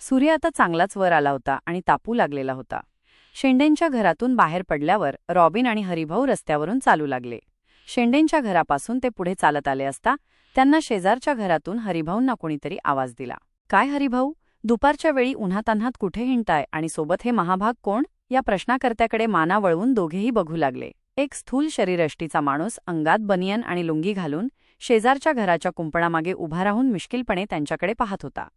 सूर्य आता चांगलाच वर आला होता आणि तापू लागलेला होता. शेंडेंच्या घरातून बाहेर पडल्यावर रॉबिन आणि हरिभाऊ रस्त्यावरून चालू लागले. शेंडेंच्या घरापासून ते पुढे चालत आले असता त्यांना शेजारच्या घरातून हरिभाऊंना कोणीतरी आवाज दिला. काय हरिभाऊ? दुपारच्या वेळी उन्हातान्हात कुठे हिंडताय आणि सोबत हे महाभाग कोण या प्रश्नाकर्त्याकडे माना वळवून दोघेही बघू लागले. एक स्थूल शरीरष्टीचा माणूस अंगात बनियन आणि लुंगी घालून शेजारच्या घराच्या कुंपणामागे उभा राहून मिश्किलपणे त्यांच्याकडे पाहत होता.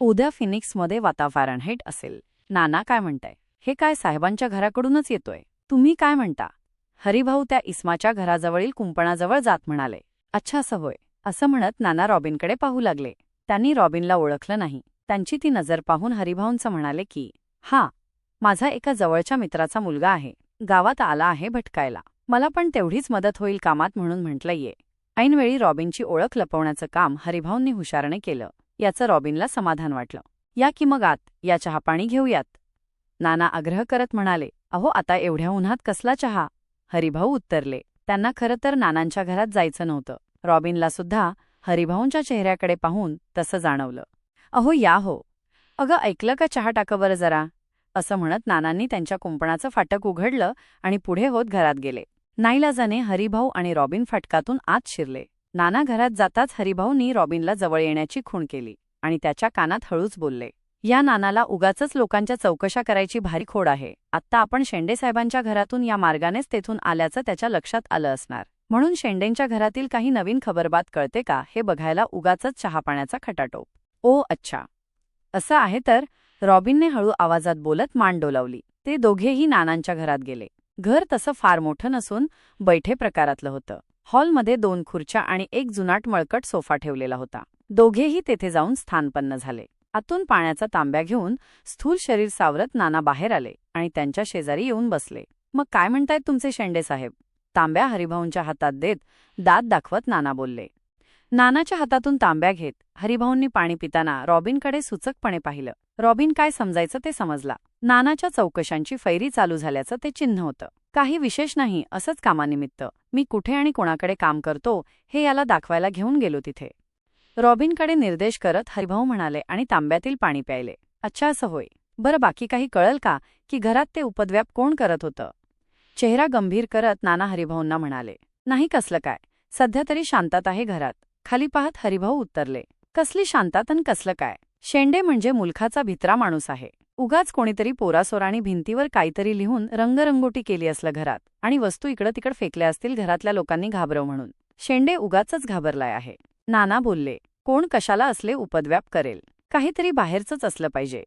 उद्या फिनिक्समध्ये वातावरण हेट असेल. नाना काय म्हणताय? हे काय साहेबांच्या घराकडूनच येतोय. तुम्ही काय म्हणता? हरिभाऊ त्या इस्माच्या घराजवळील कुंपणाजवळ जात म्हणाले. अच्छा असं होय. असं म्हणत नाना रॉबिनकडे पाहू लागले. त्यांनी रॉबिनला ओळखलं नाही. त्यांची ती नजर पाहून हरिभाऊंचं म्हणाले की हा माझा एका जवळच्या मित्राचा मुलगा आहे. गावात आला आहे भटकायला. मला पण तेवढीच मदत होईल कामात म्हणून म्हटलं ये ऐनवेळी रॉबिनची ओळख लपवण्याचं काम हरिभाऊंनी हुशारने केलं. याचं रॉबिनला समाधान वाटलं. या की मग आत या चहापाणी घेऊयात. नाना आग्रह करत म्हणाले अहो आता एवढ्या उन्हात कसला चहा? हरिभाऊ उत्तरले त्यांना खरं तर नानांच्या घरात जायचं नव्हतं. रॉबिनला सुद्धा हरिभाऊंच्या चेहऱ्याकडे पाहून तसं जाणवलं. अहो या हो. अगं ऐकलं का चहा टाकं बरं जरा? असं म्हणत नानांनी त्यांच्या कुंपणाचं फाटक उघडलं आणि पुढे होत घरात गेले. नाईलाजाने हरिभाऊ आणि रॉबिन फाटकातून आत शिरले. नाना घरात जाताच हरिभाऊंनी रॉबिनला जवळ येण्याची खूण केली आणि त्याच्या कानात हळूच बोलले या नानाला उगाच लोकांच्या चौकशा करायची भारी खोड आहे. आत्ता आपण शेंडेसाहेबांच्या घरातून या मार्गानेच तेथून आल्याचं त्याच्या लक्षात आलं असणार. म्हणून शेंडेंच्या घरातील काही नवीन खबरबात कळते का हे बघायला उगाच चहापाण्याचा खटाटोप. ओ अच्छा. असं आहे तर. रॉबिनने हळू आवाजात बोलत मान डोलावली. ते दोघेही नानांच्या घरात गेले. घर तसं फार मोठं नसून बैठे प्रकारातलं होतं. हॉलमध्ये दोन खुर्च्या आणि एक जुनाट मळकट सोफा ठेवलेला होता. दोघेही तेथे जाऊन स्थानपन्न झाले. आतून पाण्याचा तांब्या घेऊन स्थूल शरीर सावरत नाना बाहेर आले आणि त्यांच्या शेजारी येऊन बसले. मग काय म्हणतायत तुमचे शेंडे साहेब? तांब्या हरिभाऊंच्या हातात देत दात दाखवत नाना बोलले. नानाच्या हातातून तांब्या घेत हरिभाऊंनी पाणी पिताना रॉबिनकडे सुचकपणे पाहिलं. रॉबिन काय समजायचं ते समजला. नानाच्या चौकशांची फैरी चालू झाल्याचं ते चिन्ह होतं. काही विशेष नाही असंच कामानिमित्त. मी कुठे आणि कोणाकडे काम करतो हे याला दाखवायला घेऊन गेलो तिथे. रॉबिनकडे निर्देश करत हरिभाऊ म्हणाले आणि तांब्यातील पाणी प्यायले. अच्छा असं होय. बरं बाकी काही कळल का की घरात ते उपद्व्याप कोण करत होतं? चेहरा गंभीर करत नाना हरिभाऊंना म्हणाले. नाही कसलं काय. सध्या तरी शांतात आहे घरात. खाली पाहत हरिभाऊ उत्तरले. कसली शांतात अन कसलं काय. शेंडे म्हणजे मुलखाचा भित्रा माणूस आहे. उगाच कोणीतरी पोरासोराणी भिंतीवर काहीतरी लिहून रंगरंगोटी केली असलं घरात आणि वस्तू इकडं तिकड फेकल्या असतील घरातल्या लोकांनी घाबरव म्हणून. शेंडे उगाचच घाबरलाय आहे. नाना बोलले कोण कशाला असले उपद्व्याप करेल? काहीतरी बाहेरचंच असलं पाहिजे.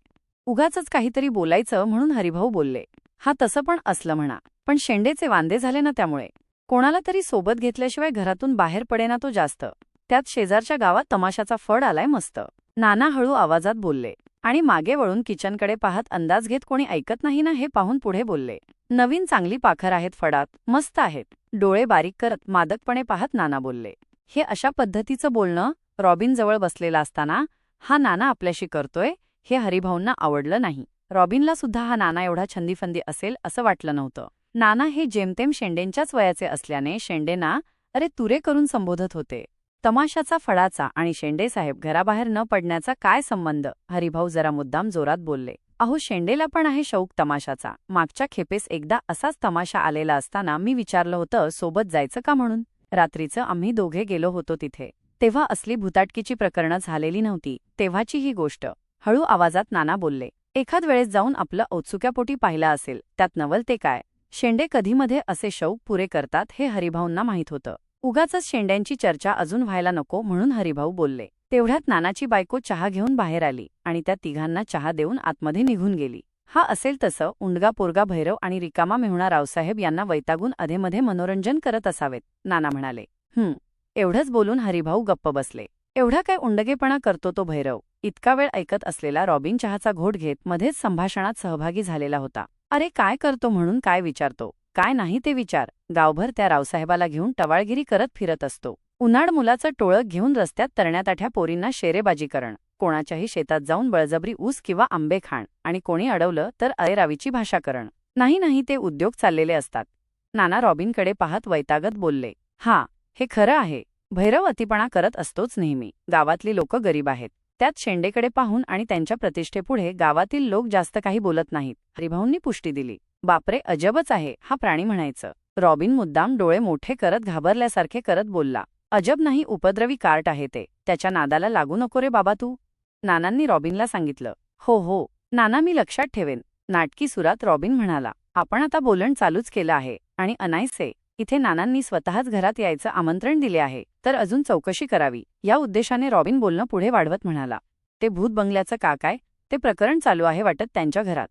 उगाचच काहीतरी बोलायचं म्हणून हरिभाऊ बोलले हा तसं पण असलं म्हणा पण शेंडेचे वांदे झाले ना त्यामुळे. कोणाला तरी सोबत घेतल्याशिवाय घरातून बाहेर पडेना तो जास्त. त्यात शेजारच्या गावात तमाशाचा फड आलाय मस्त. नाना हळू आवाजात बोलले आणि मागे वळून किचनकडे पाहत अंदाज घेत कोणी ऐकत नाही ना हे पाहून पुढे बोलले. नवीन चांगली पाखर आहेत फडात मस्त आहेत डोळे बारीक करत मादकपणे पाहत नाना बोलले. हे अशा पद्धतीचं बोलणं? रॉबिन जवळ बसलेला असताना हा नाना आपल्याशी करतोय? हे हरिभाऊंना आवडलं नाही. रॉबिनला सुद्धा हा नाना एवढा छंदीफंदी असेल असं वाटलं नव्हतं. नाना हे जेमतेम शेंडेंच्याच वयाचे असल्याने शेंडेना अरे तुरे करून संबोधत होते. तमाशाचा फळाचा आणि शेंडेसाहेब घराबाहेर न पडण्याचा काय संबंध? हरिभाऊ जरा मुद्दाम जोरात बोलले. अहो शेंडेला पण आहे शौक तमाशाचा. मागच्या खेपेस एकदा असाच तमाशा आलेला असताना मी विचारलं होतं सोबत जायचं का म्हणून? रात्रीचं आम्ही दोघे गेलो होतो तिथे. तेव्हा असली भुताटकीची प्रकरणं झालेली नव्हती. तेव्हाची ही गोष्ट. हळू आवाजात नाना बोलले. एखाद वेळेस जाऊन आपलं औत्सुक्यापोटी पाहिलं असेल त्यात नवल ते काय? शेंडे कधीमध्ये असे शौक पुरे करतात हे हरिभाऊंना माहीत होतं. उगाचच शेंड्यांची चर्चा अजून व्हायला नको म्हणून हरिभाऊ बोलले. तेवढ्यात नानाची बायको चहा घेऊन बाहेर आली आणि त्या तिघांना चहा देऊन आतमध्ये निघून गेली. हा असेल तसं उंडगा पोरगा भैरव आणि रिकामा मेहुणा रावसाहेब यांना वैतागून अधेमध्ये मनोरंजन करत असावेत नाना म्हणाले. हं एवढंच बोलून हरिभाऊ गप्प बसले. एवढा काय उंडगेपणा करतो तो भैरव? इतका वेळ ऐकत असलेला रॉबिन चहाचा घोट घेत मध्येच संभाषणात सहभागी झालेला होता. अरे काय करतो म्हणून काय विचारतो? काय नाही ते विचार. गावभर त्या रावसाहेबाला घेऊन टवाळगिरी करत फिरत असतो. उन्हाळ मुलाचं टोळक घेऊन रस्त्यात तरण्याताठ्या पोरींना शेरेबाजी करण. कोणाच्याही शेतात जाऊन बळजबरी ऊस किंवा आंबे खाण आणि कोणी अडवलं तर अयरावीची भाषा करण. नाही नाही ते उद्योग चाललेले असतात. नाना रॉबिनकडे पाहत वैतागत बोलले हा हे खरं आहे. भैरव अतिपणा करत असतोच नेहमी. गावातली लोक गरीब आहेत. त्यात शेंडेकडे पाहून आणि त्यांच्या प्रतिष्ठेपुढे गावातील लोक जास्त काही बोलत नाहीत. हरिभाऊंनी पुष्टी दिली. बापरे अजबच आहे हा प्राणी म्हणायचं. रॉबिन मुद्दाम डोळे मोठे करत घाबरल्यासारखे करत बोलला. अजब नाही उपद्रवी कार्ट आहे ते. त्याच्या नादाला लागू नको रे बाबा तू. नानांनी रॉबिनला सांगितलं. हो हो. नाना मी लक्षात ठेवेन. नाटकी सुरात रॉबिन म्हणाला. आपण आता बोलण चालूच केलं आहे. आणि अनायसे इथे नानांनी स्वतःच घरात यायचं आमंत्रण दिले आहे. तर अजून चौकशी करावी. या उद्देशाने रॉबिन बोलणं पुढे वाढवत म्हणाला. ते भूत बंगल्याचं का काय? ते प्रकरण चालू आहे वाटत त्यांच्या घरात.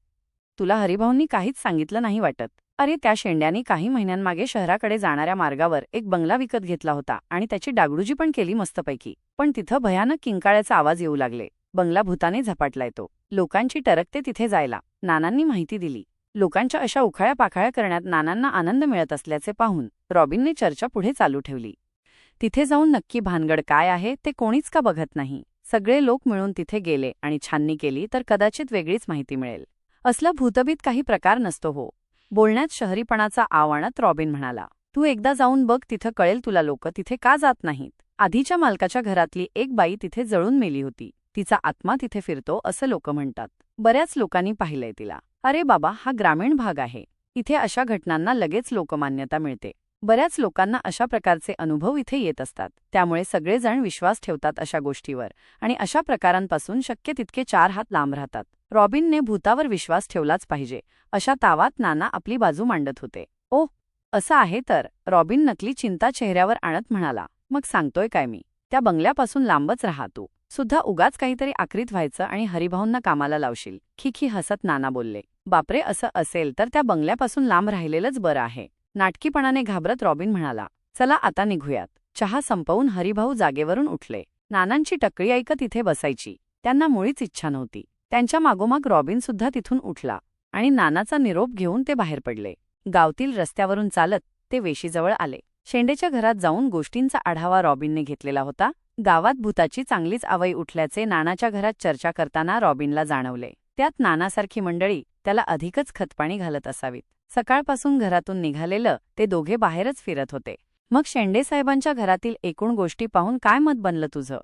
तुला हरिभाऊंनी काहीच सांगितलं नाही वाटत. अरे त्या शेंड्यांनी काही महिन्यांमागे शहराकडे जाणाऱ्या मार्गावर एक बंगला विकत घेतला होता आणि त्याची डागडुजी पण केली मस्तपैकी. पण तिथं भयानक किंकाळ्याचा आवाज येऊ लागले. बंगला भूताने झपाटलाय तो. लोकांची टरकते तिथे जायला. नानांनी माहिती दिली. लोकांच्या अशा उखाळ्या पाखाळ्या करण्यात नानांना आनंद मिळत असल्याचे पाहून रॉबिनने चर्चा पुढे चालू ठेवली. तिथे जाऊन नक्की भानगड काय आहे ते कोणीच का बघत नाही. सगळे लोक मिळून तिथे गेले आणि छाननी केली तर कदाचित वेगळीच माहिती मिळेल. असला भूतबीत काही प्रकार नसतो हो. बोलण्यात शहरीपणाचा आव आणत रॉबिन म्हणाला तू एकदा जाऊन बघ तिथं कळेल तुला लोक तिथे का जात नाहीत. आधीच्या मालकाच्या घरातली एक बाई तिथे जळून मेली होती. तिचा आत्मा तिथे फिरतो असं लोक म्हणतात. बऱ्याच लोकांनी पाहिलंय तिला. अरे बाबा हा ग्रामीण भाग आहे. इथे अशा घटनांना लगेच लोकमान्यता मिळते. बऱ्याच लोकांना अशा प्रकारचे अनुभव इथे येत असतात. त्यामुळे सगळेजण विश्वास ठेवतात अशा गोष्टीवर आणि अशा प्रकारांपासून शक्य तितके चार हात लांब राहतात. रॉबिनने भूतावर विश्वास ठेवलाच पाहिजे. अशा तावात नाना आपली बाजू मांडत होते. ओ असं आहे तर रॉबिन नकली चिंता चेहऱ्यावर आणत म्हणाला. मग सांगतोय काय मी? त्या बंगल्यापासून लांबच राहा तू. सुद्धा उगाच काहीतरी आक्रीत व्हायचं आणि हरिभाऊंना कामाला लावशील. खिखी हसत नाना बोलले. बापरे असं असेल तर त्या बंगल्यापासून लांब राहिलेलंच बरं आहे. नाटकीपणाने घाबरत रॉबिन म्हणाला चला आता निघूयात. चहा संपवून हरिभाऊ जागेवरून उठले. नानांची टकळी ऐकत इथे बसायची. त्यांना मुळीच इच्छा नव्हती. त्यांच्या मागोमाग रॉबिन सुद्धा तिथून उठला आणि नानाचा निरोप घेऊन ते बाहेर पडले. गावतील रस्त्यावरून चालत ते वेशीजवळ आले. शेंडेच्या घरात जाऊन गोष्टींचा आढावा रॉबिनने घेतलेला होता. गावात भूताची चांगलीच आवई उठल्याचे नानाच्या घरात चर्चा करताना रॉबिनला जाणवले. त्यात नानासारखी मंडळी त्याला अधिकच खतपाणी घालत असावीत. सकाळपासून घरातून निघालेलं ते दोघे बाहेरच फिरत होते. मग शेंडेसाहेबांच्या घरातील एकूण गोष्टी पाहून काय मत बनलं तुझं?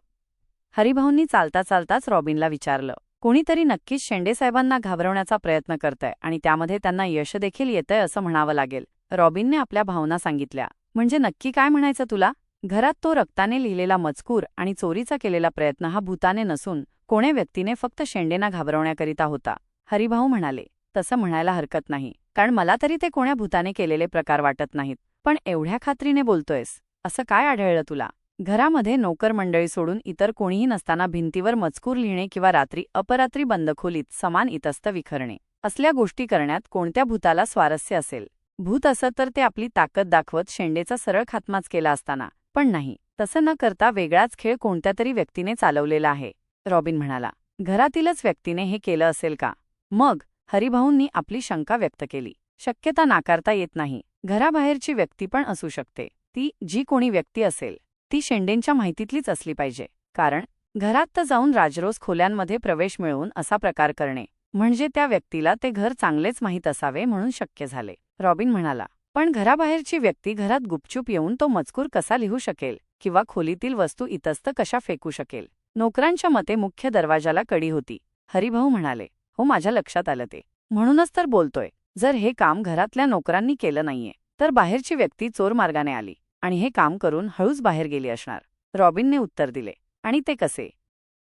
हरिभाऊंनी चालता चालताच रॉबिनला विचारलं कोणीतरी नक्कीच शेंडेसाहेबांना घाबरवण्याचा प्रयत्न करतंय आणि त्यामध्ये त्यांना यश देखील येतंय असं म्हणावं लागेल. रॉबिनने आपल्या भावना सांगितल्या. म्हणजे नक्की काय म्हणायचं तुला? घरात तो रक्ताने लिहिलेला मजकूर आणि चोरीचा केलेला प्रयत्न हा भूताने नसून कोण्या व्यक्तीने फक्त शेंडेना घाबरवण्याकरिता होता. हरिभाऊ म्हणाले तसं म्हणायला हरकत नाही. कारण मला तरी ते कोण्या भूताने केलेले प्रकार वाटत नाहीत. पण एवढ्या खात्रीने बोलतोयस असं काय आढळलं तुला? घरामध्ये नोकर मंडळी सोडून इतर कोणीही नसताना भिंतीवर मजकूर लिहिणे किंवा रात्री अपरात्री बंद खोलीत समान इतस्त विखरणे. असल्या गोष्टी करण्यात कोणत्या भूताला स्वारस्य असेल? भूत असं तर ते आपली ताकद दाखवत शेंडेचा सरळ खात्माच केला असताना. पण नाही तसं न करता वेगळाच खेळ कोणत्या तरी व्यक्तीने चालवलेला आहे. रॉबिन म्हणाला घरातीलच व्यक्तीने हे केलं असेल का? मग हरिभाऊंनी आपली शंका व्यक्त केली. शक्यता नाकारता येत नाही. घराबाहेरची व्यक्ती पण असू शकते. ती जी कोणी व्यक्ती असेल ती शेंडेंच्या माहितीतलीच असली पाहिजे. कारण घरात तर जाऊन राजरोस खोल्यांमध्ये प्रवेश मिळवून असा प्रकार करणे म्हणजे त्या व्यक्तीला ते घर चांगलेच माहीत असावे म्हणून शक्य झाले. रॉबिन म्हणाला पण घराबाहेरची व्यक्ती घरात गुपचूप येऊन तो मजकूर कसा लिहू शकेल? किंवा खोलीतील वस्तू इतस्त कशा फेकू शकेल? नोकरांच्या मते मुख्य दरवाजाला कडी होती. हरिभाऊ म्हणाले हो माझ्या लक्षात आलं ते. म्हणूनच तर बोलतोय. जर हे काम घरातल्या नोकरांनी केलं नाहीये तर बाहेरची व्यक्ती चोर मार्गाने आली आणि हे काम करून हळूच बाहेर गेली असणार. रॉबिनने उत्तर दिले. आणि ते कसे?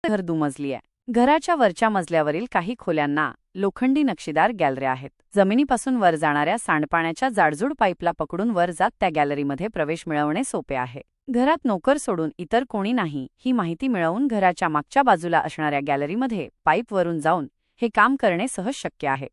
घर दुमजली आहे घराच्या वरच्या मजल्यावरील काही खोल्यांना लोखंडी नक्षीदार गॅलऱ्या आहेत. जमिनीपासून वर जाणाऱ्या सांडपाण्याच्या जाडजूड पाईपला पकडून वर जात त्या गॅलरीमध्ये प्रवेश मिळवणे सोपे आहे. घरात नोकर सोडून इतर कोणी नाही ही माहिती मिळवून घराच्या मागच्या बाजूला असणाऱ्या गॅलरीमध्ये पाईपवरून जाऊन हे काम करणे सहज शक्य आहे.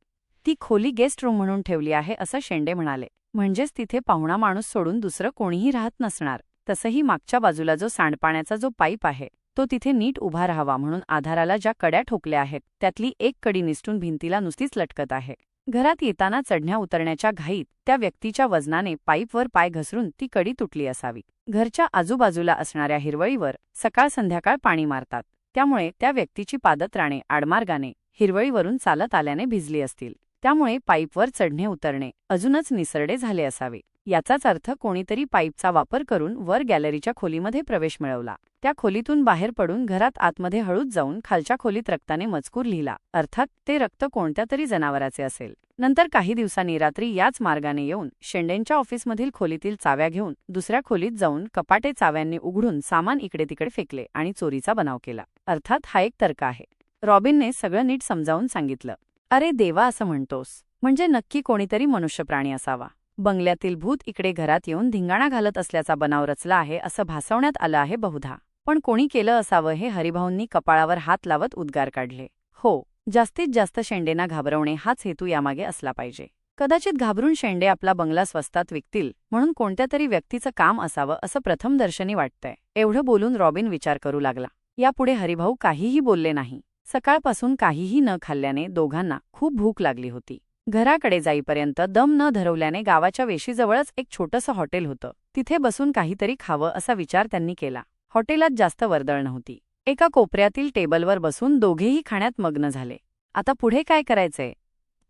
ती खोली गेस्ट रूम म्हणून ठेवली आहे असं शेंडे म्हणाले. म्हणजेच तिथे पाहुणा माणूस सोडून दुसरं कोणीही राहत नसणार. तसंही मागच्या बाजूला जो सांडपाण्याचा जो पाईप आहे तो तिथे नीट उभा राहावा म्हणून आधाराला ज्या कड्या ठोकल्या आहेत त्यातली एक कडी निसटून भिंतीला नुसतीच लटकत आहे. घरात येताना चढण्या उतरण्याच्या घाईत त्या व्यक्तीच्या वजनाने पाईपवर पाय घसरून ती कडी तुटली असावी. घरच्या आजूबाजूला असणाऱ्या हिरवळीवर सकाळ संध्याकाळ पाणी मारतात. त्यामुळे त्या व्यक्तीची पादत्राणे आडमार्गाने हिरवळीवरून चालत आल्याने भिजली असतील. त्यामुळे पाईपवर चढणे उतरणे अजूनच निसरडे झाले असावे. याचाच अर्थ कोणीतरी पाईपचा वापर करून वर गॅलरीच्या खोलीमध्ये प्रवेश मिळवला. त्या खोलीतून बाहेर पडून घरात आतमध्ये हळूच जाऊन खालच्या खोलीत रक्ताने मजकूर लिहिला. अर्थात ते रक्त कोणत्या तरी जनावराचे असेल. नंतर काही दिवसांनी रात्री याच मार्गाने येऊन शेंडेंच्या ऑफिसमधील खोलीतील चाव्या घेऊन दुसऱ्या खोलीत जाऊन कपाटे चाव्यांनी उघडून सामान इकडे तिकडे फेकले आणि चोरीचा बनाव केला. अर्थात हा एक तर्क आहे. रॉबिनने सगळं नीट समजावून सांगितलं. अरे देवा असं म्हणतोस. म्हणजे नक्की कोणीतरी मनुष्यप्राणी असावा. बंगल्यातील भूत इकडे घरात येऊन धिंगाणा घालत असल्याचा बनाव रचला आहे असं भासवण्यात आलं आहे बहुधा. पण कोणी केलं असावं हे हरिभाऊंनी कपाळावर हात लावत उद्गार काढले. हो जास्तीत जास्त शेंडेना घाबरवणे हाच हेतू यामागे असला पाहिजे. कदाचित घाबरून शेंडे आपला बंगला स्वस्तात विकतील म्हणून कोणत्या तरी व्यक्तीचं काम असावं असं प्रथमदर्शनी वाटतंय. एवढं बोलून रॉबिन विचार करू लागला. यापुढे हरिभाऊ काहीही बोलले नाही. सकाळपासून काहीही न खाल्ल्याने दोघांना खूप भूक लागली होती. घराकडे जाईपर्यंत दम न धरवल्याने गावाच्या वेशीजवळच एक छोटंसं हॉटेल होतं. तिथे बसून काहीतरी खावं असा विचार त्यांनी केला. हॉटेलात जास्त वर्दळ नव्हती. एका कोपऱ्यातील टेबलवर बसून दोघेही खाण्यात मग्न झाले. आता पुढे काय करायचंय?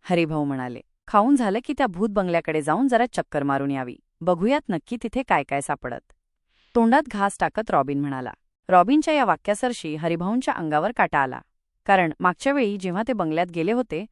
हरिभाऊ म्हणाले. खाऊन झालं की त्या भूत बंगल्याकडे जाऊन जरा चक्कर मारून यावी. बघूयात नक्की तिथे काय काय सापडत. तोंडात घास टाकत रॉबिन म्हणाला. रॉबिनच्या या वाक्यासरशी हरिभाऊंच्या अंगावर काटा आला. कारण मागच्या वेळी जेव्हा ते बंगल्यात गेले होते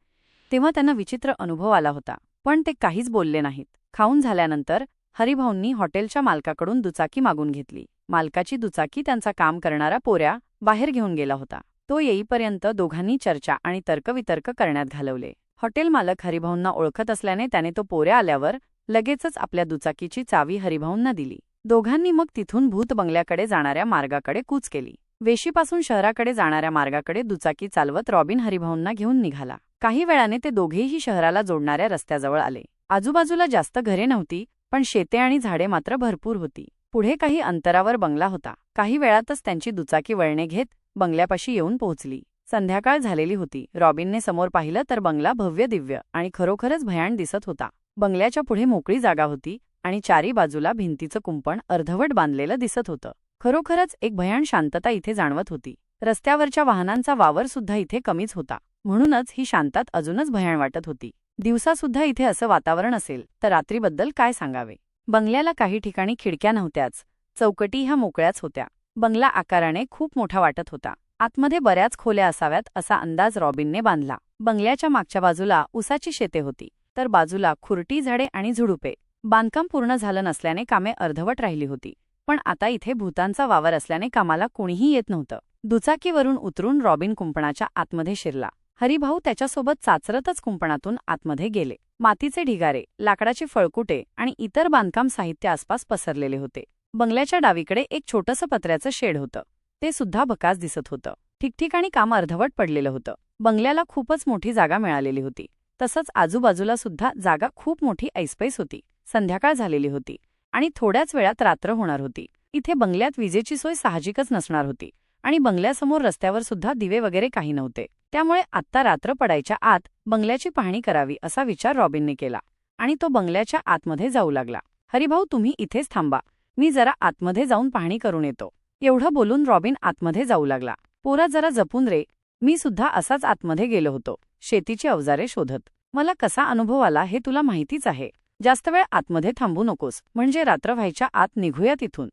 तेव्हा त्यांना विचित्र अनुभव आला होता. पण ते काहीच बोलले नाहीत. खाऊन झाल्यानंतर हरिभाऊंनी हॉटेलच्या मालकाकडून दुचाकी मागून घेतली. मालकाची दुचाकी त्यांचा काम करणारा पोऱ्या बाहेर घेऊन गेला होता. तो येईपर्यंत दोघांनी चर्चा आणि तर्कवितर्क करण्यात घालवले. हॉटेल मालक हरिभाऊंना ओळखत असल्याने त्याने तो पोऱ्या आल्यावर लगेचच आपल्या दुचाकीची चावी हरिभाऊंना दिली. दोघांनी मग तिथून भूत बंगल्याकडे जाणाऱ्या मार्गाकडे कूच केली. वेशीपासून शहराकडे जाणाऱ्या मार्गाकडे दुचाकी चालवत रॉबिन हरिभाऊंना घेऊन निघाला. काही वेळाने ते दोघेही शहराला जोडणाऱ्या रस्त्याजवळ आले. आजूबाजूला जास्त घरे नव्हती पण शेते आणि झाडे मात्र भरपूर होती. पुढे काही अंतरावर बंगला होता. काही वेळातच त्यांची दुचाकी वळणे घेत बंगल्यापाशी येऊन पोहोचली. संध्याकाळ झालेली होती. रॉबिनने समोर पाहिलं तर बंगला भव्य दिव्य आणि खरोखरच भयाण दिसत होता. बंगल्याच्या पुढे मोकळी जागा होती आणि चारी बाजूला भिंतीचं कुंपण अर्धवट बांधलेलं दिसत होतं. खरोखरच एक भयाण शांतता इथे जाणवत होती. रस्त्यावरच्या वाहनांचा वावर सुद्धा इथे कमीच होता. म्हणूनच ही शांतात अजूनच भयाण वाटत होती. दिवसासुद्धा इथे असं वातावरण असेल तर रात्रीबद्दल काय सांगावे? बंगल्याला काही ठिकाणी खिडक्या नव्हत्याच. चौकटी ह्या मोकळ्याच होत्या. बंगला आकाराने खूप मोठा वाटत होता. आतमध्ये बऱ्याच खोल्या असाव्यात असा अंदाज रॉबिनने बांधला. बंगल्याच्या मागच्या बाजूला उसाची शेते होती. तर बाजूला खुरटी झाडे आणि झुडुपे. बांधकाम पूर्ण झालं नसल्याने कामे अर्धवट राहिली होती. पण आता इथे भूतांचा वावर असल्याने कामाला कोणीही येत नव्हतं. दुचाकीवरून उतरून रॉबिन कुंपणाच्या आतमध्ये शिरला. हरिभाऊ त्याच्यासोबत चाचरतच कुंपणातून आतमध्ये गेले. मातीचे ढिगारे लाकडाची फळकुटे आणि इतर बांधकाम साहित्य आसपास पसरलेले होते. बंगल्याच्या डावीकडे एक छोटंसं पत्र्याचं शेड होतं. ते सुद्धा भकास दिसत होतं. ठिकठिकाणी काम अर्धवट पडलेलं होतं. बंगल्याला खूपच मोठी जागा मिळालेली होती. तसंच आजूबाजूला सुद्धा जागा खूप मोठी ऐसपैस होती. संध्याकाळ झालेली होती. आणि थोड्याच वेळात रात्र होणार होती. इथे बंगल्यात विजेची सोय साहजिकच नसणार होती आणि बंगल्यासमोर रस्त्यावर सुद्धा दिवे वगैरे काही नव्हते. त्यामुळे आत्ता रात्र पडायच्या आत बंगल्याची पाहणी करावी असा विचार रॉबिनने केला आणि तो बंगल्याच्या आतमध्ये जाऊ लागला. हरिभाऊ तुम्ही इथेच थांबा. मी जरा आतमध्ये जाऊन पाहणी करून येतो. एवढं बोलून रॉबिन आतमध्ये जाऊ लागला. पोरा जरा जपून रे. मी सुद्धा असाच आतमध्ये गेलो होतो. शेतीची अवजारे शोधत. मला कसा अनुभव आला हे तुला माहितीच आहे. जास्त वेळ आतमध्ये थांबू नकोस. म्हणजे रात्र व्हायच्या आत निघूया तिथून.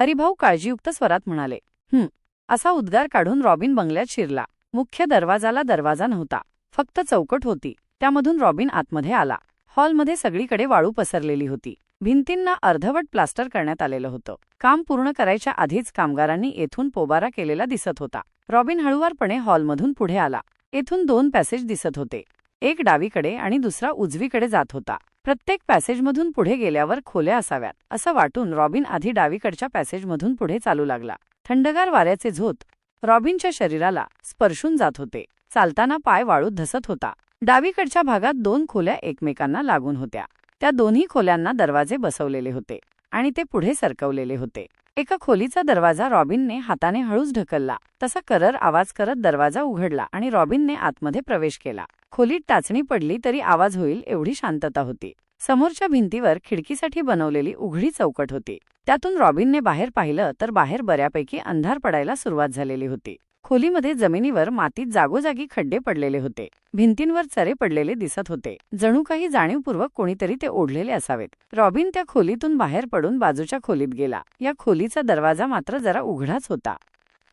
हरिभाऊ काळजीयुक्त स्वरात म्हणाले. हं. असा उद्गार काढून रॉबिन बंगल्यात शिरला. मुख्य दरवाजाला दरवाजा नव्हता. फक्त चौकट होती. त्यामधून रॉबिन आतमध्ये आला. हॉलमध्ये सगळीकडे वाळू पसरलेली होती. भिंतींना अर्धवट प्लास्टर करण्यात आलेलं होतं. काम पूर्ण करायच्या आधीच कामगारांनी येथून पोबारा केलेला दिसत होता. रॉबिन हळुवारपणे हॉलमधून पुढे आला. येथून दोन पॅसेज दिसत होते. एक डावीकडे आणि दुसरा उजवीकडे जात होता. प्रत्येक पॅसेजमधून पुढे गेल्यावर खोल्या असाव्यात असं वाटून रॉबिन आधी डावीकडच्या पॅसेजमधून पुढे चालू लागला. थंडगार वाऱ्याचे झोत रॉबिनच्या शरीराला स्पर्शून जात होते. चालताना पाय वाळूत धसत होता. डावीकडच्या भागात दोन खोल्या एकमेकांना लागून होत्या. त्या दोन्ही खोल्यांना दरवाजे बसवलेले होते आणि ते पुढे सरकवलेले होते. एका खोलीचा दरवाजा रॉबिनने हाताने हळूच ढकलला. तसा करर आवाज करत दरवाजा उघडला आणि रॉबिनने आतमध्ये प्रवेश केला. खोलीत टाचणी पडली तरी आवाज होईल एवढी शांतता होती. समोरच्या भिंतीवर खिडकीसाठी बनवलेली उघडी चौकट होती. त्यातून रॉबिनने बाहेर पाहिलं तर बाहेर बऱ्यापैकी अंधार पडायला सुरुवात झालेली होती. खोलीमध्ये जमिनीवर मातीत जागोजागी खड्डे पडलेले होते. भिंतींवर चरे पडलेले दिसत होते. जणू काही जाणीवपूर्वक कोणीतरी ते ओढलेले असावेत. रॉबिन त्या खोलीतून बाहेर पडून बाजूच्या खोलीत गेला. या खोलीचा दरवाजा मात्र जरा उघडाच होता.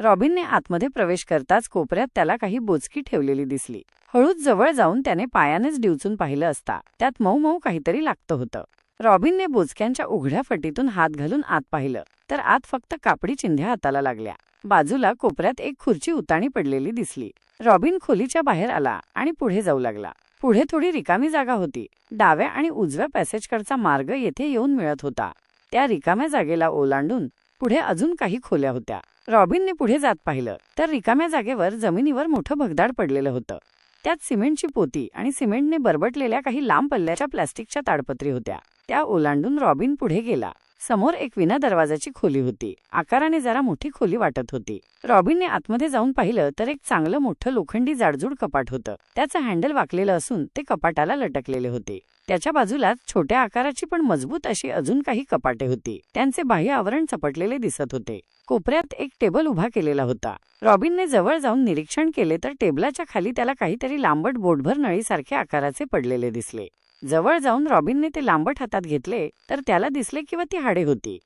रॉबिनने आतमध्ये प्रवेश करताच कोपऱ्यात त्याला काही बोचकी ठेवलेली दिसली. हळूच जवळ जाऊन त्याने पायानेच डिवचून पाहिलं असता. त्यात मऊ मऊ काहीतरी लागतं होतं. रॉबिनने बोचक्यांच्या उघड्या फटीतून हात घालून आत पाहिलं. तर आत फक्त कापडी चिंध्या हाताला लागल्या. बाजूला कोपऱ्यात एक खुर्ची उताणी पडलेली दिसली. रॉबिन खोलीच्या बाहेर आला आणि पुढे जाऊ लागला. पुढे थोडी रिकामी जागा होती. डाव्या आणि उजव्या पॅसेजकडचा मार्ग येथे येऊन मिळत होता. त्या रिकाम्या जागेला ओलांडून पुढे अजून काही खोल्या होत्या. रॉबिनने पुढे जात पाहिलं. तर रिकाम्या जागेवर जमिनीवर मोठं भगदाड पडलेलं होतं. त्यात सिमेंटची पोती आणि सिमेंटने बरबटलेल्या काही लांब पल्ल्याच्या प्लास्टिकच्या ताडपत्री होत्या. त्या ओलांडून रॉबिन पुढे गेला. समोर एक विना दरवाजाची खोली होती. आकाराने जरा मोठी खोली वाटत होती. रॉबिनने आतमध्ये जाऊन पाहिलं तर एक चांगलं मोठं लोखंडी जाडजूड कपाट होतं. त्याचं हँडल वाकलेलं असून ते कपाटाला लटकलेले होते. त्याच्या बाजूलाच छोट्या आकाराची पण मजबूत अशी अजून काही कपाटे होती. त्यांचे बाह्य आवरण चपटलेले दिसत होते. कोपऱ्यात एक टेबल उभा केलेला होता. रॉबिनने जवळ जाऊन निरीक्षण केले तर टेबलाच्या खाली त्याला काहीतरी लांबट बोटभर नळीसारखे आकाराचे पडलेले दिसले. जवळ जाऊन रॉबिनने ते लांबट हातात घेतले तर त्याला दिसले किंवा ती हाडे होती.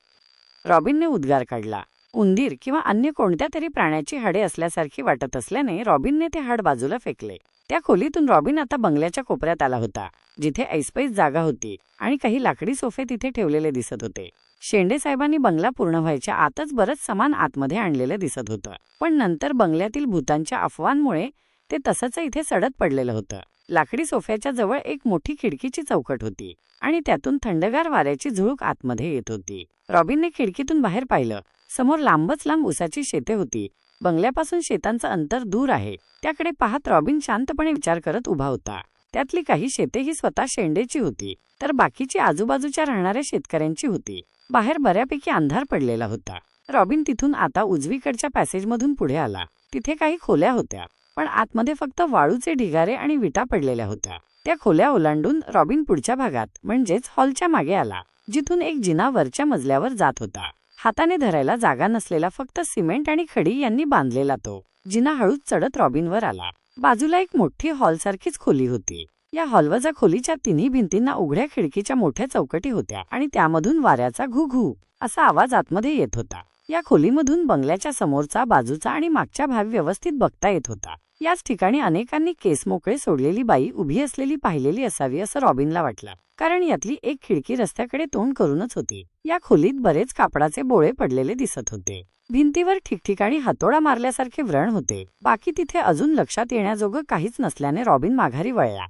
रॉबिनने उद्गार काढला. उंदीर किंवा अन्य कोणत्या तरी प्राण्याची हाडे असल्यासारखी वाटत असल्याने रॉबिनने ते हाड बाजूला फेकले. त्या खोलीतून रॉबिन आता बंगल्याच्या कोपऱ्यात आला होता जिथे ऐसपैस जागा होती आणि काही लाकडी सोफे तिथे ठेवलेले दिसत होते. शेंडे साहेबांनी बंगला पूर्ण व्हायच्या आतच बरंच सामान आतमध्ये आणलेलं दिसत होतं. पण नंतर बंगल्यातील भूतांच्या अफवांमुळे ते तसंच इथे सडत पडलेलं होतं. लाकडी सोफ्याच्या जवळ एक मोठी खिडकीची चौकट होती आणि त्यातून थंडगार वाऱ्याची झुळूक आतमध्ये येत होती. रॉबिनने खिडकीतून बाहेर पाहिलं. समोर लांबच लांब उसाची शेते होती. बंगल्यापासून शेतांचं अंतर दूर आहे. त्याकडे पाहत रॉबिन शांतपणे विचार करत उभा होता. त्यातली काही शेते ही स्वतः शेंडेची होती तर बाकीची आजूबाजूच्या राहणाऱ्या शेतकऱ्यांची होती. बाहेर बऱ्यापैकी अंधार पडलेला होता. रॉबिन तिथून आता उजवीकडच्या पॅसेजमधून पुढे आला. तिथे काही खोल्या होत्या पण आतमध्ये फक्त वाळूचे ढिगारे आणि विटा पडलेल्या होत्या. त्या खोल्या ओलांडून रॉबिन पुढच्या भागात म्हणजेच हॉलच्या मागे आला जिथून एक जिना वरच्या मजल्यावर जात होता. हाताने धरायला जागा नसलेला फक्त सिमेंट आणि खडी यांनी बांधलेला तो जिना हळूच चढत रॉबिनवर आला. बाजूला एक मोठी हॉलसारखीच खोली होती. या हॉलवजा खोलीच्या तिन्ही भिंतींना उघड्या खिडकीच्या मोठ्या चौकटी होत्या आणि त्यामधून वाऱ्याचा घु घु असा आवाज आतमध्ये येत होता. या खोलीमधून बंगल्याच्या समोरचा बाजूचा आणि मागच्या भाग व्यवस्थित बघता येत होता. याच ठिकाणी अनेकांनी केस मोकळे सोडलेली बाई उभी असलेली पाहिलेली असावी असं रॉबिनला वाटलं. कारण यातली एक खिडकी रस्त्याकडे तोंड करूनच होती. या खोलीत बरेच कापडाचे बोळे पडलेले दिसत होते. भिंतीवर ठिकठिकाणी हातोडा मारल्यासारखे व्रण होते. बाकी तिथे अजून लक्षात येण्याजोगं काहीच नसल्याने रॉबिन माघारी वळला.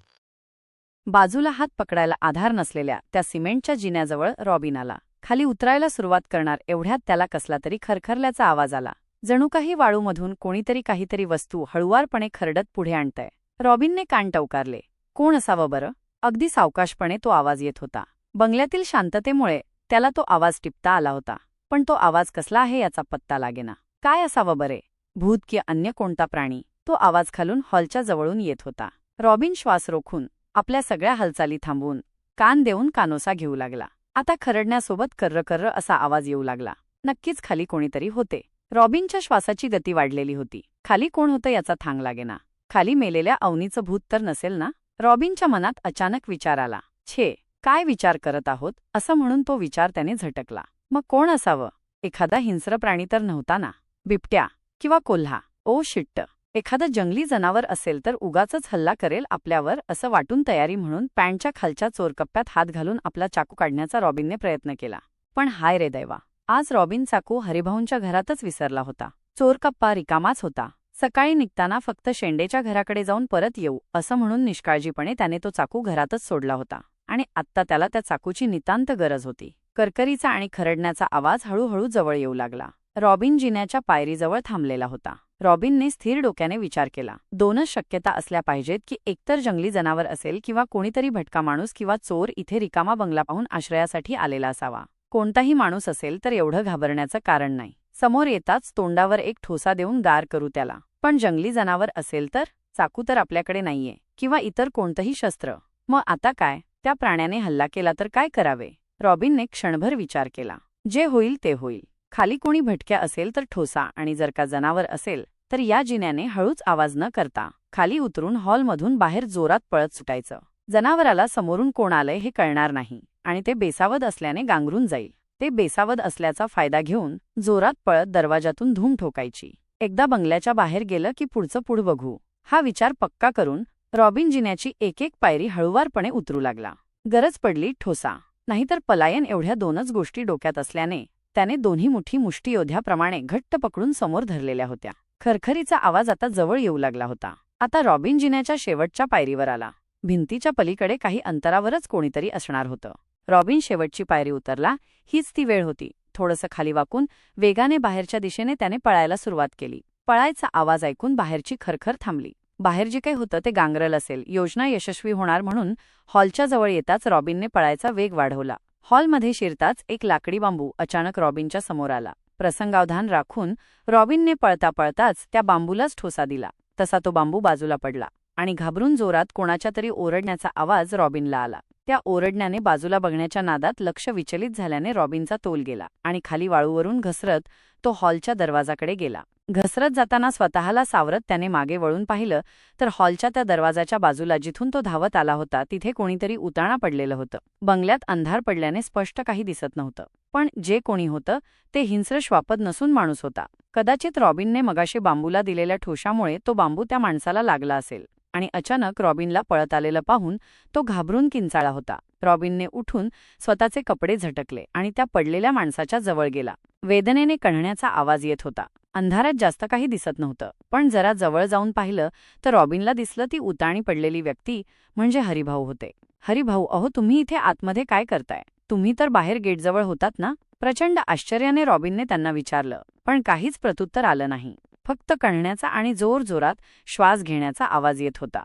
बाजूला हात पकडायला आधार नसलेल्या त्या सिमेंटच्या जिन्याजवळ रॉबिन आला. खाली उतरायला सुरुवात करणार एवढ्यात त्याला कसला तरी खरखरल्याचा आवाज आला. जणू काही वाळूमधून कोणीतरी काहीतरी वस्तू हळुवारपणे खरडत पुढे आणतंय. रॉबिनने कान टवकारले. कोण असावं बरं? अगदी सावकाशपणे तो आवाज येत होता. बंगल्यातील शांततेमुळे त्याला तो आवाज टिपता आला होता. पण तो आवाज कसला आहे याचा पत्ता लागेना. काय असावं बरे? भूत की अन्य कोणता प्राणी? तो आवाज खालून हॉलच्या जवळून येत होता. रॉबिन श्वास रोखून आपल्या सगळ्या हालचाली थांबवून कान देऊन कानोसा घेऊ लागला. आता खरडण्यासोबत कर्र कर्र असा आवाज येऊ लागला. नक्कीच खाली कोणीतरी होते. रॉबिनच्या श्वासाची गती वाढलेली होती. खाली कोण होतं याचा थांग लागेना. खाली मेलेल्या अवनीचं भूत तर नसेल ना? रॉबिनच्या मनात अचानक विचार आला. छे काय विचार करत आहोत? असं म्हणून तो विचार त्याने झटकला. मग कोण असावं? एखादा हिंस्र प्राणी तर नव्हता ना? बिबट्या किंवा कोल्हा? Oh shit! एखादं जंगली जनावर असेल तर उगाचच हल्ला करेल आपल्यावर असं वाटून तयारी म्हणून पॅन्टच्या खालच्या चोरकप्प्यात हात घालून आपला चाकू काढण्याचा रॉबिनने प्रयत्न केला. पण हाय रे दैवा! आज रॉबिन चाकू हरिभाऊंच्या घरातच विसरला होता. चोरकप्पा रिकामाच होता. सकाळी निघताना फक्त शेंडेच्या घराकडे जाऊन परत येऊ असं म्हणून निष्काळजीपणे त्याने तो चाकू घरातच सोडला होता. आणि आत्ता त्याला त्या चाकूची नितांत गरज होती. करकरीचा आणि खरडण्याचा आवाज हळूहळू जवळ येऊ लागला. रॉबिन जिन्याच्या पायरीजवळ थांबलेला होता. रॉबिनने स्थिर डोक्याने विचार केला. दोनच शक्यता असल्या पाहिजेत की एकतर जंगली जनावर असेल किंवा कोणीतरी भटका माणूस किंवा चोर इथे रिकामा बंगला पाहून आश्रयासाठी आलेला असावा. कोणताही माणूस असेल तर एवढं घाबरण्याचं कारण नाही. समोर येताच तोंडावर एक ठोसा देऊन गार करू त्याला. पण जंगली जनावर असेल तर? चाकू तर आपल्याकडे नाहीये. किंवा इतर कोणतंही शस्त्र. मग आता काय? त्या प्राण्याने हल्ला केला तर काय करावे? रॉबिनने क्षणभर विचार केला. जे होईल ते होईल. खाली कोणी भटक्या असेल तर ठोसा आणि जर का जनावर असेल तर या जिन्याने हळूच आवाज न करता खाली उतरून हॉलमधून बाहेर जोरात पळत सुटायचं. जनावराला समोरून कोण आलंय हे कळणार नाही आणि ते बेसावद असल्याने गांगरून जाईल. ते बेसावध असल्याचा फायदा घेऊन जोरात पळत दरवाजातून धूम ठोकायची. एकदा बंगल्याच्या बाहेर गेलं की पुढचं पुढ बघू. हा विचार पक्का करून रॉबिन जिन्याची एक एक पायरी हळुवारपणे उतरू लागला. गरज पडली ठोसा. नाहीतर पलायन एवढ्या दोनच गोष्टी डोक्यात असल्याने त्याने दोन्ही मुठी मुष्टीयोध्याप्रमाणे घट्ट पकडून समोर धरलेल्या होत्या. खरखरीचा आवाज आता जवळ येऊ लागला होता. आता रॉबिन जिन्याच्या शेवटच्या पायरीवर आला. भिंतीच्या पलीकडे काही अंतरावरच कोणीतरी असणार होतं. रॉबिन शेवटची पायरी उतरला. हीच ती वेळ होती. थोडंसं खाली वाकून वेगाने बाहेरच्या दिशेने त्याने पळायला सुरुवात केली. पळायचा आवाज ऐकून बाहेरची खरखर थांबली. बाहेर जे काही होतं ते गांगरल असेल. योजना यशस्वी होणार म्हणून हॉलच्या जवळ येताच रॉबिनने पळायचा वेग वाढवला. हॉलमध्ये शिरताच एक लाकडी बांबू अचानक रॉबिनच्या समोर आला. प्रसंगावधान राखून रॉबिनने पळता पळताच त्या बांबूलाच ठोसा दिला. तसा तो बांबू बाजूला पडला आणि घाबरून जोरात कोणाच्या तरी ओरडण्याचा आवाज रॉबिनला आला. त्या ओरडण्याने बाजूला बघण्याच्या नादात लक्ष विचलित झाल्याने रॉबिनचा तोल गेला आणि खाली वाळूवरून घसरत तो हॉलच्या दरवाजाकडे गेला. घसरत जाताना स्वतःला सावरत त्याने मागे वळून पाहिलं तर हॉलच्या त्या दरवाजाच्या बाजूला जिथून तो धावत आला होता तिथे कोणीतरी उताणा पडलेलं होतं. बंगल्यात अंधार पडल्याने स्पष्ट काही दिसत नव्हतं. पण जे कोणी होतं ते हिंस्र श्वापद नसून माणूस होता. कदाचित रॉबिनने मगाशी बांबूला दिलेल्या ठोशामुळे तो बांबू त्या माणसाला लागला असेल. आणि अचानक रॉबिनला पळत आलेलं पाहून तो घाबरून किंचाळा होता. रॉबिनने उठून स्वतःचे कपडे झटकले आणि त्या पडलेल्या माणसाच्या जवळ गेला. वेदनेने कणण्याचा आवाज येत होता. अंधारात जास्त काही दिसत नव्हतं पण जरा जवळ जाऊन पाहिलं तर रॉबिनला दिसलं ती उताणी पडलेली व्यक्ती म्हणजे हरिभाऊ होते. हरिभाऊ अहो तुम्ही इथे आतमध्ये काय करताय? तुम्ही तर बाहेर गेटजवळ होतात ना? प्रचंड आश्चर्याने रॉबिनने त्यांना विचारलं पण काहीच प्रत्युत्तर आलं नाही. फक्त कळण्याचा आणि जोरजोरात श्वास घेण्याचा आवाज येत होता.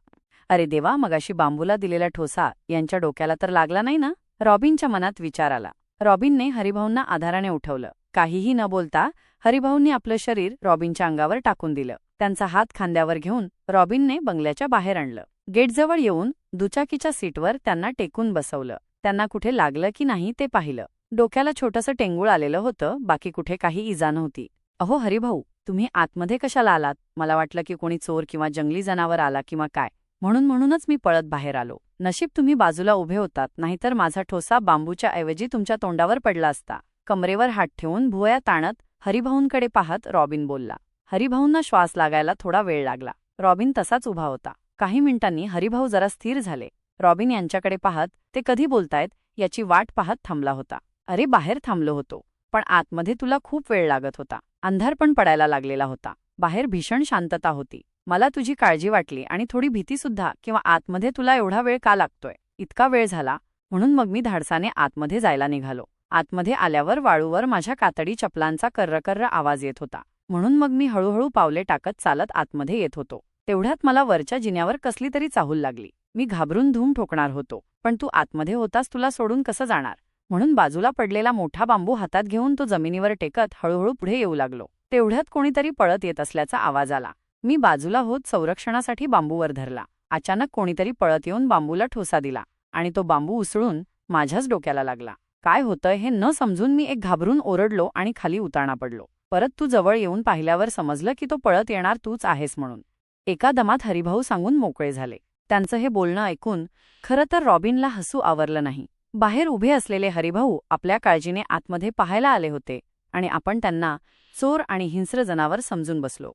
अरे देवा मगाशी बांबूला दिलेला ठोसा यांच्या डोक्याला तर लागला नाही ना? रॉबिनच्या मनात विचार आला. रॉबिनने हरिभाऊंना आधाराने उठवलं. काहीही न बोलता हरिभाऊंनी आपलं शरीर रॉबिनच्या अंगावर टाकून दिलं. त्यांचा हात खांद्यावर घेऊन रॉबिनने बंगल्याच्या बाहेर आणलं. गेटजवळ येऊन दुचाकीच्या सीटवर त्यांना टेकून बसवलं. त्यांना कुठे लागलं की नाही ते पाहिलं. डोक्याला छोटंसं टेंगूळ आलेलं होतं बाकी कुठे काही इजा नव्हती. अहो हरिभाऊ तुम्ही आतमध्ये कशाला आलात? मला वाटलं की कोणी चोर किंवा जंगली जनावर आला किंवा काय. म्हणून म्हणूनच मी पळत बाहेर आलो. नशीब तुम्ही बाजूला उभे होतात नाहीतर माझा ठोसा बांबूच्या ऐवजी तुमच्या तोंडावर पडला असता. कमरेवर हात ठेवून भुवया ताणत हरिभाऊंकडे पाहत रॉबिन बोलला. हरिभाऊंना श्वास लागायला थोडा वेळ लागला. रॉबिन तसाच उभा होता. काही मिनिटांनी हरिभाऊ जरा स्थिर झाले. रॉबिन यांच्याकडे पाहत ते कधी बोलतायत? याची वाट पाहत थांबला होता. अरे बाहेर थांबलो होतो. पण आतमध्ये तुला खूप वेळ लागत होता. अंधार पण पडायला लागलेला होता. बाहेर भीषण शांतता होती. मला तुझी काळजी वाटली आणि थोडी भीतीसुद्धा किंवा आतमध्ये तुला एवढा वेळ का लागतोय? इतका वेळ झाला? म्हणून मग मी धाडसाने आतमध्ये जायला निघालो. आतमध्ये आल्यावर वाळूवर माझ्या कातडी चपलांचा कर्रकर्र आवाज येत होता. म्हणून मग मी हळूहळू पावले टाकत चालत आतमध्ये येत होतो. तेवढ्यात मला वरच्या जिन्यावर कसली तरी चाहूल लागली. मी घाबरून धूम ठोकणार होतो. पण तू आतमध्ये होतास तुला सोडून कसं जाणार? म्हणून बाजूला पडलेला मोठा बांबू हातात घेऊन तो जमिनीवर टेकत हळूहळू पुढे येऊ लागलो. तेवढ्यात कोणीतरी पळत येत असल्याचा आवाज आला. मी बाजूला होत संरक्षणासाठी बांबूवर धरला. अचानक कोणीतरी पळत येऊन बांबूला ठोसा दिला आणि तो बांबू उसळून माझ्याच डोक्याला लागला. काय होतंय हे न समजून मी एक घाबरून ओरडलो आणि खाली उताणा पडलो. परत तू जवळ येऊन पाहिल्यावर समजलं की तो पळत येणार तूच आहेस म्हणून. एका दमात हरिभाऊ सांगून मोकळे झाले. त्यांचं हे बोलणं ऐकून खरं तर रॉबिनला हसू आवरलं नाही. बाहेर उभे असलेले हरिभाऊ आपल्या काळजीने आतमध्ये पाहायला आले होते आणि आपण त्यांना चोर आणि हिंस्र जनावर समजून बसलो.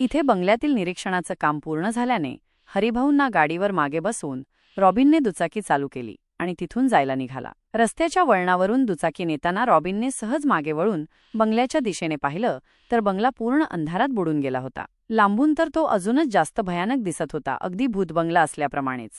इथे बंगल्यातील निरीक्षणाचं काम पूर्ण झाल्याने हरिभाऊंना गाडीवर मागे बसवून रॉबिनने दुचाकी चालू केली आणि तिथून जायला निघाला. रस्त्याच्या वळणावरून दुचाकी नेताना रॉबिनने सहज मागे वळून बंगल्याच्या दिशेने पाहिलं तर बंगला पूर्ण अंधारात बुडून गेला होता. लांबून तर तो अजूनच जास्त भयानक दिसत होता अगदी भूतबंगला असल्याप्रमाणेच.